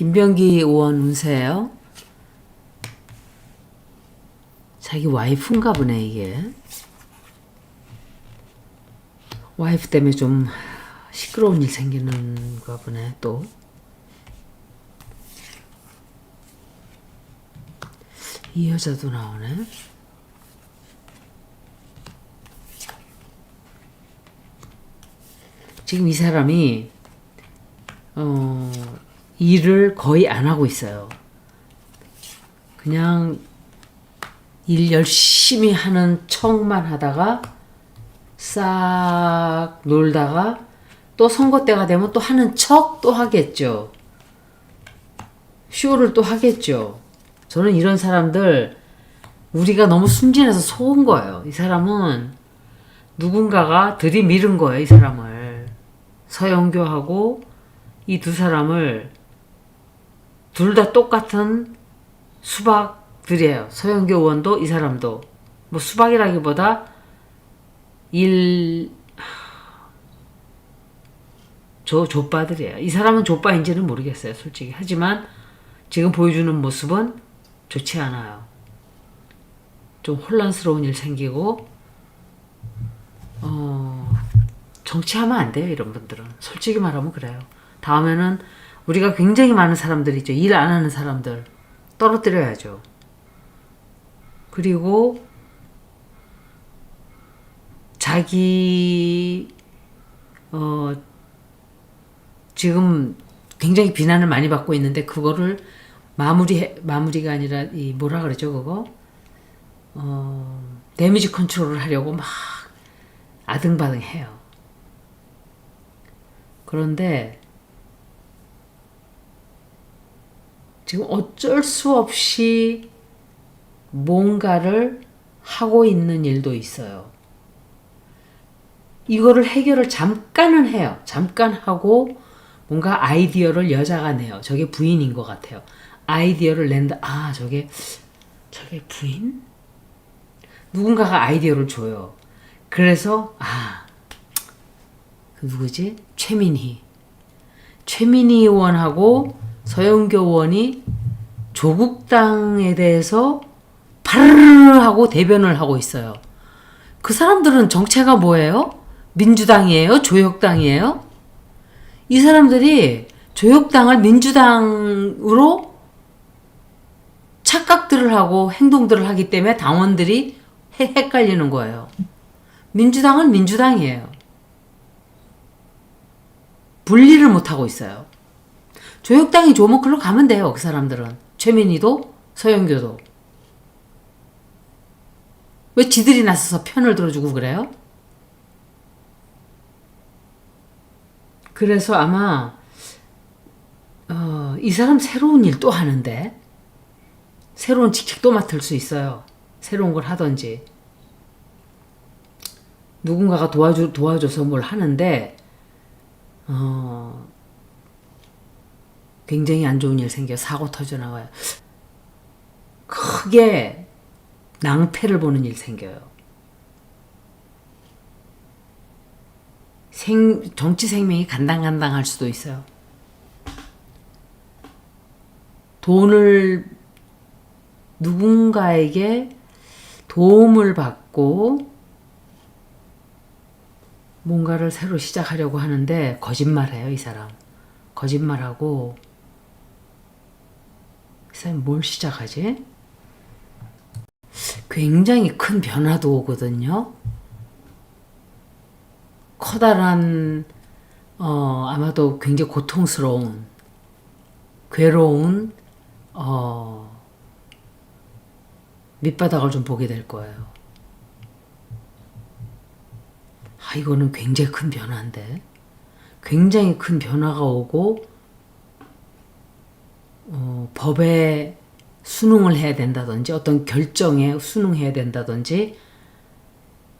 김병기 의원 운세예요. 자기 와이프인가 보네 이게. 와이프 때문에 좀 시끄러운 일 생기는가 보네 또. 이 여자도 나오네. 지금 이 사람이 어, 일을 거의 안 하고 있어요. 그냥 일 열심히 하는 척만 하다가 싹 놀다가 또 선거 때가 되면 또 하는 척 또 하겠죠. 쇼를 또 하겠죠. 저는 이런 사람들 우리가 너무 순진해서 속은 거예요. 이 사람은 누군가가 들이밀은 거예요. 이 사람을 서영교하고 이 두 사람을 둘 다 똑같은 수박들이에요. 서영교 의원도 이 사람도 뭐 수박이라기보다 일 조, 족바들이에요. 이 사람은 족바인지는 모르겠어요, 솔직히. 하지만 지금 보여주는 모습은 좋지 않아요. 좀 혼란스러운 일 생기고, 어, 정치하면 안 돼요, 이런 분들은. 솔직히 말하면 그래요. 다음에는 우리가 굉장히 많은 사람들 있죠. 일 안 하는 사람들. 떨어뜨려야죠. 그리고 자기, 어, 지금 굉장히 비난을 많이 받고 있는데 그거를 마무리 마무리가 아니라 이 뭐라 그러죠 그거 어 데미지 컨트롤을 하려고 막 아등바등해요. 그런데 지금 어쩔 수 없이 뭔가를 하고 있는 일도 있어요. 이거를 해결을 잠깐은 해요. 잠깐 하고 뭔가 아이디어를 여자가 내요. 저게 부인인 것 같아요. 아이디어를 낸다. 아, 저게, 저게 부인? 누군가가 아이디어를 줘요. 그래서, 아, 그 누구지? 최민희. 최민희 의원하고 서영교 의원이 조국당에 대해서 파르르 하고 대변을 하고 있어요. 그 사람들은 정체가 뭐예요? 민주당이에요? 조혁당이에요? 이 사람들이 조혁당을 민주당으로 착각들을 하고 행동들을 하기 때문에 당원들이 해- 헷갈리는 거예요. 민주당은 민주당이에요. 분리를 못하고 있어요. 조혁당이 조목클로 가면 돼요, 그 사람들은. 최민희도, 서영교도. 왜 지들이 나서서 편을 들어주고 그래요? 그래서 아마 어, 이 사람 새로운 일 또 하는데 새로운 직책 또 맡을 수 있어요. 새로운 걸 하든지 누군가가 도와줘 도와줘서 뭘 하는데 어, 굉장히 안 좋은 일 생겨 사고 터져 나와요. 크게 낭패를 보는 일 생겨요. 생, 정치 생명이 간당간당할 수도 있어요. 돈을 누군가에게 도움을 받고 뭔가를 새로 시작하려고 하는데 거짓말해요, 이 사람. 거짓말하고 이 사람이 뭘 시작하지? 굉장히 큰 변화도 오거든요. 커다란 어 아마도 굉장히 고통스러운 괴로운 어 밑바닥을 좀 보게 될 거예요. 아 이거는 굉장히 큰 변화인데 굉장히 큰 변화가 오고 어, 법에 순응을 해야 된다든지 어떤 결정에 순응해야 된다든지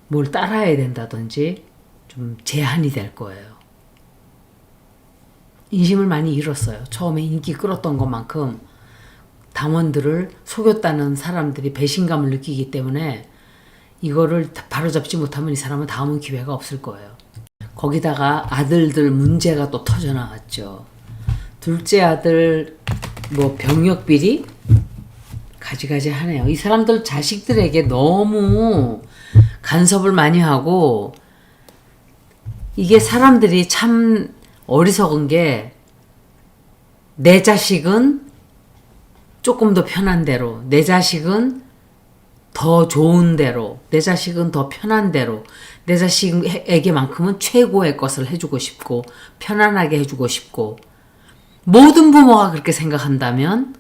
뭘 따라야 된다든지 좀 제한이 될 거예요. 인심을 많이 잃었어요. 처음에 인기 끌었던 것만큼 당원들을 속였다는 사람들이 배신감을 느끼기 때문에 이거를 바로잡지 못하면 이 사람은 다음은 기회가 없을 거예요. 거기다가 아들들 문제가 또 터져 나왔죠. 둘째 아들 뭐 병력 비리 가지가지 하네요. 이 사람들 자식들에게 너무 간섭을 많이 하고 이게 사람들이 참 어리석은 게 내 자식은 조금 더 편한 대로, 내 자식은 더 좋은 대로, 내 자식은 더 편한 대로, 내 자식에게만큼은 최고의 것을 해주고 싶고, 편안하게 해주고 싶고, 모든 부모가 그렇게 생각한다면,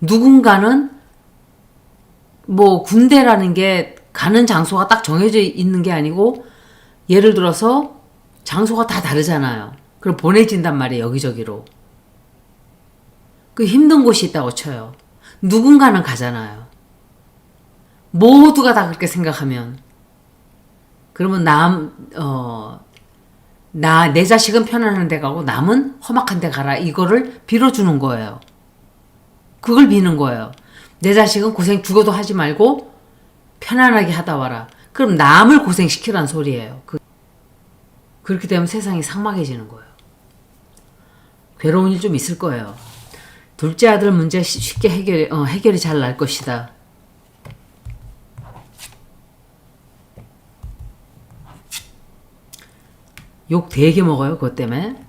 누군가는 뭐 군대라는 게 가는 장소가 딱 정해져 있는 게 아니고, 예를 들어서 장소가 다 다르잖아요. 그럼 보내진단 말이에요, 여기저기로. 그 힘든 곳이 있다고 쳐요. 누군가는 가잖아요. 모두가 다 그렇게 생각하면. 그러면 남, 어, 나, 내 자식은 편안한 데 가고 남은 험악한 데 가라. 이거를 빌어주는 거예요. 그걸 비는 거예요. 내 자식은 고생 죽어도 하지 말고 편안하게 하다 와라. 그럼 남을 고생시키란 소리예요. 그, 그렇게 되면 세상이 삭막해지는 거예요. 괴로운 일 좀 있을 거예요. 둘째 아들 문제 쉬- 쉽게 해결, 어, 해결이 잘 날 것이다. 욕 되게 먹어요, 그것 때문에.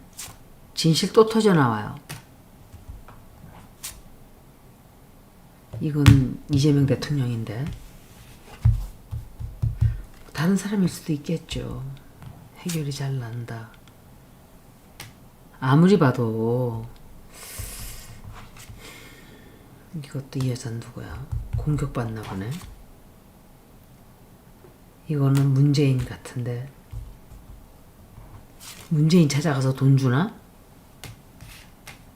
진실 또 터져 나와요. 이건 이재명 대통령인데. 다른 사람일 수도 있겠죠. 해결이 잘 난다. 아무리 봐도 이것도 이 여자는 누구야? 공격받나 보네. 이거는 문재인 같은데. 문재인 찾아가서 돈 주나?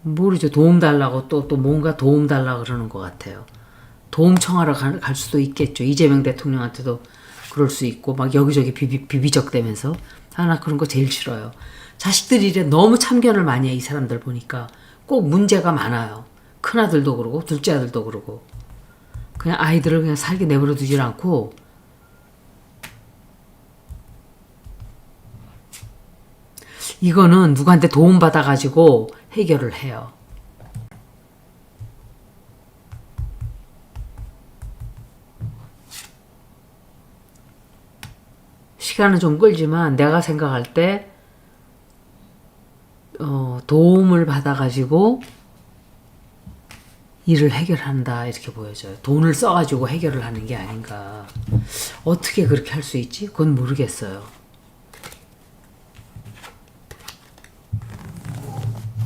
모르죠. 도움 달라고 또, 또 뭔가 도움 달라 그러는 것 같아요. 도움 청하러 갈, 갈 수도 있겠죠. 이재명 대통령한테도 그럴 수 있고, 막 여기저기 비비, 비비적대면서. 아, 나 그런 거 제일 싫어요. 자식들이 이래 너무 참견을 많이 해, 이 사람들 보니까. 꼭 문제가 많아요. 큰아들도 그러고, 둘째 아들도 그러고. 그냥 아이들을 그냥 살게 내버려 두질 않고, 이거는 누구한테 도움받아가지고 해결을 해요. 시간은 좀 끌지만 내가 생각할 때 어, 도움을 받아가지고 일을 해결한다 이렇게 보여져요. 돈을 써가지고 해결을 하는 게 아닌가. 어떻게 그렇게 할 수 있지? 그건 모르겠어요.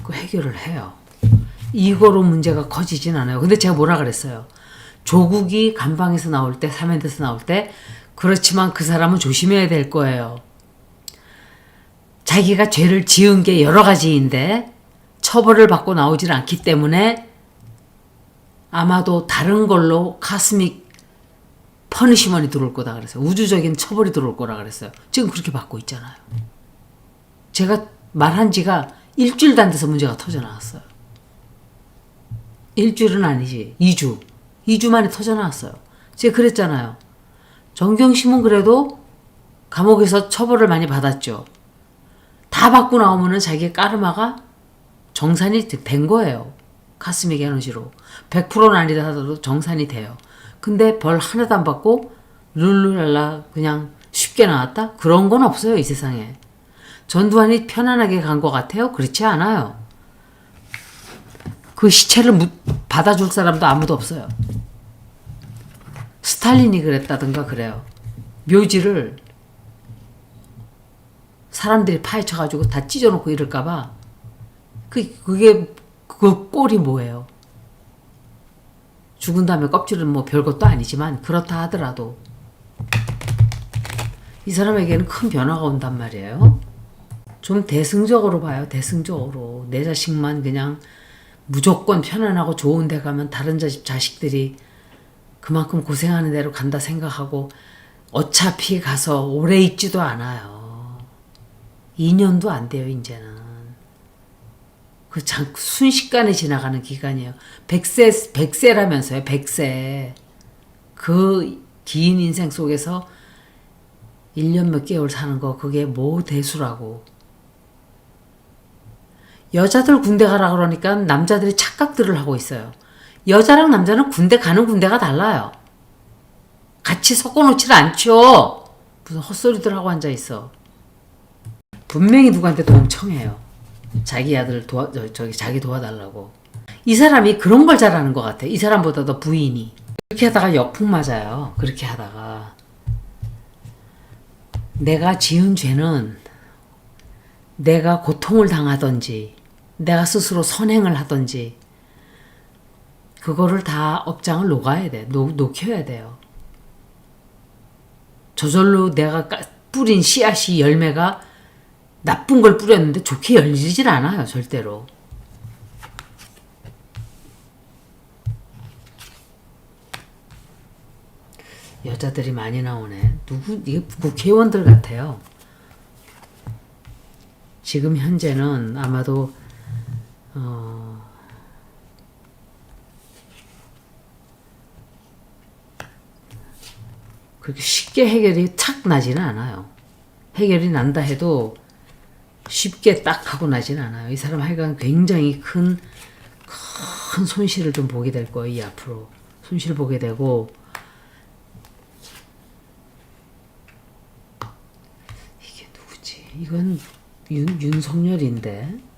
그 해결을 해요. 이거로 문제가 커지진 않아요. 근데 제가 뭐라 그랬어요. 조국이 감방에서 나올 때, 사면대에서 나올 때, 그렇지만 그 사람은 조심해야 될 거예요. 자기가 죄를 지은 게 여러 가지인데, 처벌을 받고 나오질 않기 때문에, 아마도 다른 걸로 카스믹 퍼니시먼이 들어올 거다 그랬어요. 우주적인 처벌이 들어올 거라 그랬어요. 지금 그렇게 받고 있잖아요. 제가 말한 지가 일주일도 안 돼서 문제가 터져 나왔어요. 일주일은 아니지. 2주. 2주 만에 터져 나왔어요. 제가 그랬잖아요. 정경심은 그래도 감옥에서 처벌을 많이 받았죠. 다 받고 나오면은 자기 까르마가 정산이 된 거예요. 카스믹 에너지로. 100%는 아니다 하더라도 정산이 돼요. 근데 벌 하나도 안 받고 룰루랄라 그냥 쉽게 나왔다? 그런 건 없어요, 이 세상에. 전두환이 편안하게 간 것 같아요? 그렇지 않아요. 그 시체를 무- 받아줄 사람도 아무도 없어요. 스탈린이 그랬다든가 그래요. 묘지를 사람들이 파헤쳐가지고 다 찢어놓고 이럴까봐 그 그게 그 꼴이 뭐예요? 죽은 다음에 껍질은 뭐 별것도 아니지만 그렇다 하더라도 이 사람에게는 큰 변화가 온단 말이에요. 좀 대승적으로 봐요. 대승적으로 내 자식만 그냥 무조건 편안하고 좋은 데 가면 다른 자식 자식들이 그만큼 고생하는 대로 간다 생각하고 어차피 가서 오래 있지도 않아요. 2년도 안 돼요, 이제는. 그 장, 순식간에 지나가는 기간이에요. 100세, 100세라면서요, 100세. 그 긴 인생 속에서 1년 몇 개월 사는 거, 그게 뭐 대수라고. 여자들 군대 가라 그러니까 남자들이 착각들을 하고 있어요. 여자랑 남자는 군대 가는 군대가 달라요. 같이 섞어놓질 않죠. 무슨 헛소리들 하고 앉아 있어. 분명히 누구한테 도움 청해요. 자기 아들 도와 저, 저기 자기 도와달라고. 이 사람이 그런 걸 잘하는 것 같아. 이 사람보다 더 부인이. 그렇게 하다가 역풍 맞아요. 그렇게 하다가 내가 지은 죄는 내가 고통을 당하든지 내가 스스로 선행을 하든지 그거를 다 업장을 녹아야 돼. 녹, 녹여야 돼요. 저절로 내가 까- 뿌린 씨앗이 열매가 나쁜 걸 뿌렸는데 좋게 열리질 않아요. 절대로. 여자들이 많이 나오네. 누구 이게 국회의원들 같아요. 지금 현재는 아마도 어, 그렇게 쉽게 해결이 탁 나지는 않아요. 해결이 난다 해도 쉽게 딱 하고 나지는 않아요. 이 사람 하여간 굉장히 큰, 큰 손실을 좀 보게 될 거예요. 이 앞으로. 손실 보게 되고, 이게 누구지? 이건 윤, 윤석열인데.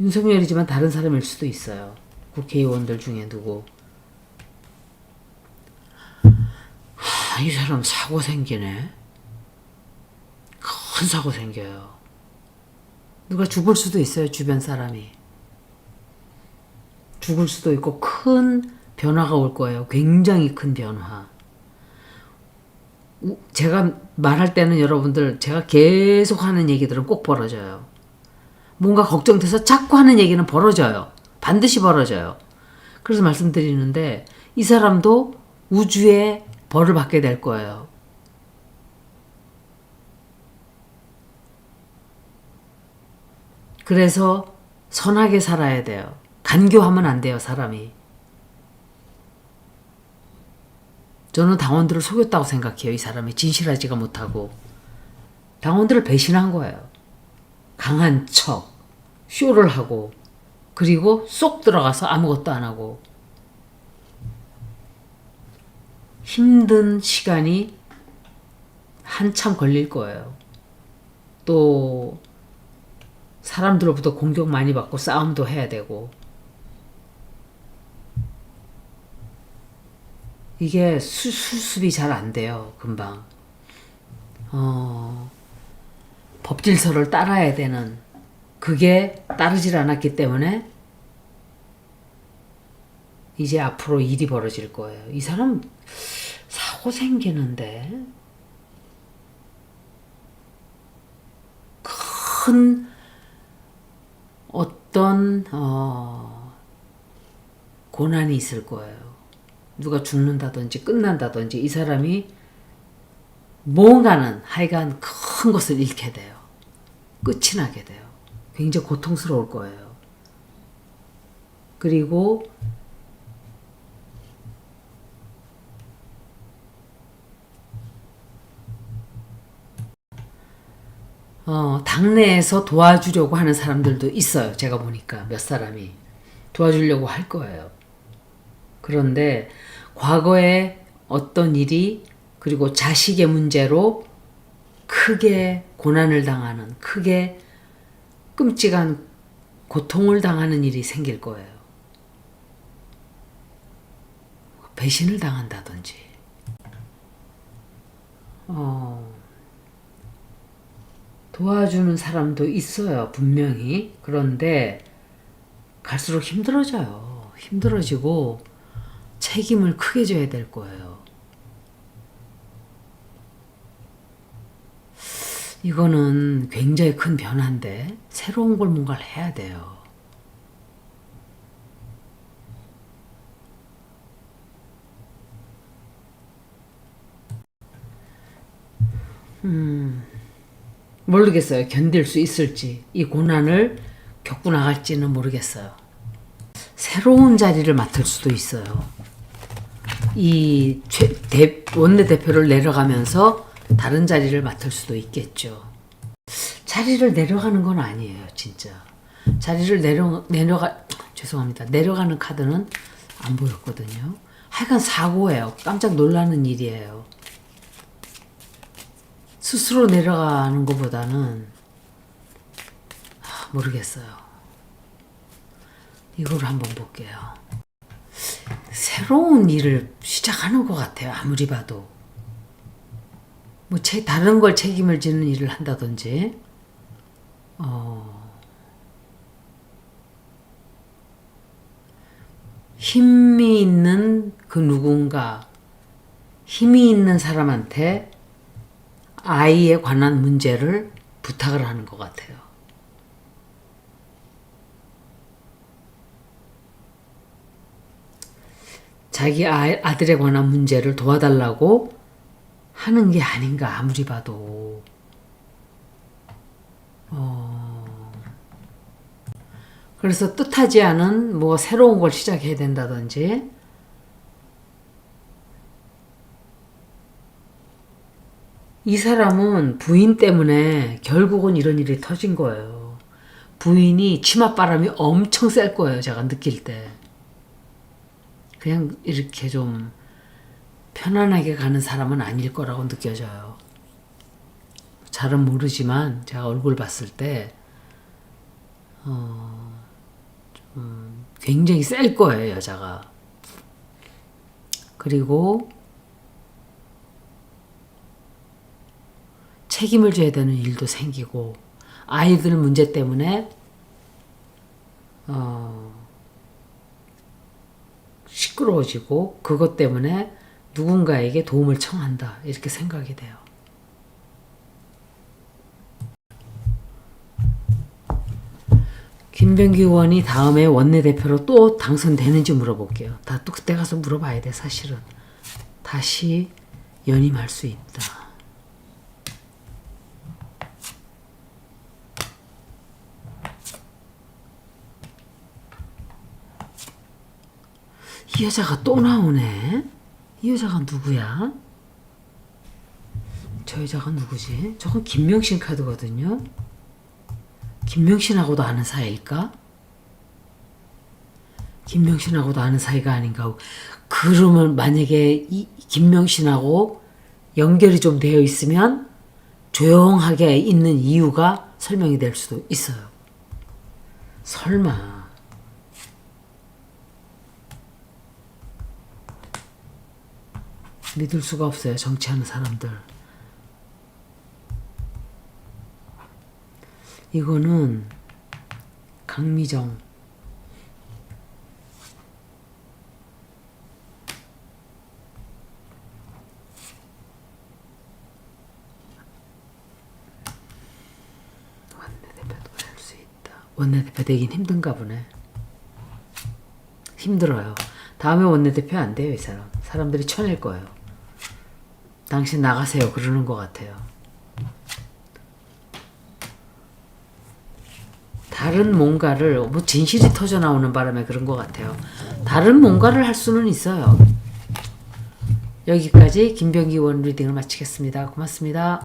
윤석열이지만 다른 사람일 수도 있어요. 국회의원들 중에 누구. 하, 이 사람 사고 생기네. 큰 사고 생겨요. 누가 죽을 수도 있어요, 주변 사람이. 죽을 수도 있고, 큰 변화가 올 거예요. 굉장히 큰 변화. 우- 제가 말할 때는 여러분들, 제가 계속 하는 얘기들은 꼭 벌어져요. 뭔가 걱정돼서 자꾸 하는 얘기는 벌어져요. 반드시 벌어져요. 그래서 말씀드리는데, 이 사람도 우주에 벌을 받게 될 거예요. 그래서 선하게 살아야 돼요. 간교하면 안 돼요, 사람이. 저는 당원들을 속였다고 생각해요, 이 사람이. 진실하지가 못하고. 당원들을 배신한 거예요. 강한 척, 쇼를 하고, 그리고 쏙 들어가서 아무것도 안 하고. 힘든 시간이 한참 걸릴 거예요. 또, 사람들로부터 공격 많이 받고 싸움도 해야 되고 이게 수, 수습이 잘 안 돼요 금방 어, 법질서를 따라야 되는 그게 따르질 않았기 때문에 이제 앞으로 일이 벌어질 거예요 이 사람 사고 생기는데 큰 어떤 어, 고난이 있을 거예요. 누가 죽는다든지 끝난다든지 이 사람이 뭔가는 하여간 큰 것을 잃게 돼요. 끝이 나게 돼요. 굉장히 고통스러울 거예요. 그리고 어, 당내에서 도와주려고 하는 사람들도 있어요. 제가 보니까 몇 사람이 도와주려고 할 거예요. 그런데 과거에 어떤 일이 그리고 자식의 문제로 크게 고난을 당하는 크게 끔찍한 고통을 당하는 일이 생길 거예요. 배신을 당한다든지. 어, 도와주는 사람도 있어요, 분명히. 그런데 갈수록 힘들어져요. 힘들어지고 책임을 크게 져야 될 거예요. 이거는 굉장히 큰 변화인데 새로운 걸 뭔가를 해야 돼요. 모르겠어요. 견딜 수 있을지. 이 고난을 겪고 나갈지는 모르겠어요. 새로운 자리를 맡을 수도 있어요. 이 최- 대- 원내 대표를 내려가면서 다른 자리를 맡을 수도 있겠죠. 자리를 내려가는 건 아니에요, 진짜. 자리를 내려 내려가 죄송합니다. 내려가는 카드는 안 보였거든요. 하여간 사고예요. 깜짝 놀라는 일이에요. 스스로 내려가는 것보다는 하, 모르겠어요. 이걸 한번 볼게요. 새로운 일을 시작하는 것 같아요. 아무리 봐도. 뭐, 제, 다른 걸 책임을 지는 일을 한다든지, 어, 힘이 있는 그 누군가, 힘이 있는 사람한테 아이에 관한 문제를 부탁을 하는 것 같아요. 자기 아, 아들에 관한 문제를 도와달라고 하는 게 아닌가 아무리 봐도 어, 그래서 뜻하지 않은 뭐 새로운 걸 시작해야 된다든지 이 사람은 부인 때문에 결국은 이런 일이 터진 거예요. 부인이 치맛바람이 엄청 셀 거예요. 제가 느낄 때. 그냥 이렇게 좀 편안하게 가는 사람은 아닐 거라고 느껴져요. 잘은 모르지만 제가 얼굴 봤을 때, 어, 좀 굉장히 셀 거예요, 여자가. 그리고 책임을 져야 되는 일도 생기고, 아이들 문제 때문에, 어, 시끄러워지고 그것 때문에 누군가에게 도움을 청한다 이렇게 생각이 돼요. 김병기 의원이 다음에 원내대표로 또 당선되는지 물어볼게요. 다 또 그때 가서 물어봐야 돼 사실은. 다시 연임할 수 있다. 이 여자가 또 나오네. 이 여자가 누구야? 저 여자가 누구지? 저건 김명신 카드거든요. 김명신하고도 아는 사이일까? 김명신하고도 아는 사이가 아닌가 그러면 만약에 이 김명신하고 연결이 좀 되어 있으면 조용하게 있는 이유가 설명이 될 수도 있어요. 설마. 믿을 수가 없어요. 정치하는 사람들. 이거는 강미정. 원내대표도 할 수 있다. 원내대표 되긴 힘든가 보네. 힘들어요. 다음에 원내대표 안 돼요, 이 사람. 사람들이 쳐낼 거예요. 당신 나가세요. 그러는 것 같아요. 다른 뭔가를, 뭐 진실이 터져 나오는 바람에 그런 것 같아요. 다른 뭔가를 할 수는 있어요. 여기까지 김병기 원 리딩을 마치겠습니다. 고맙습니다.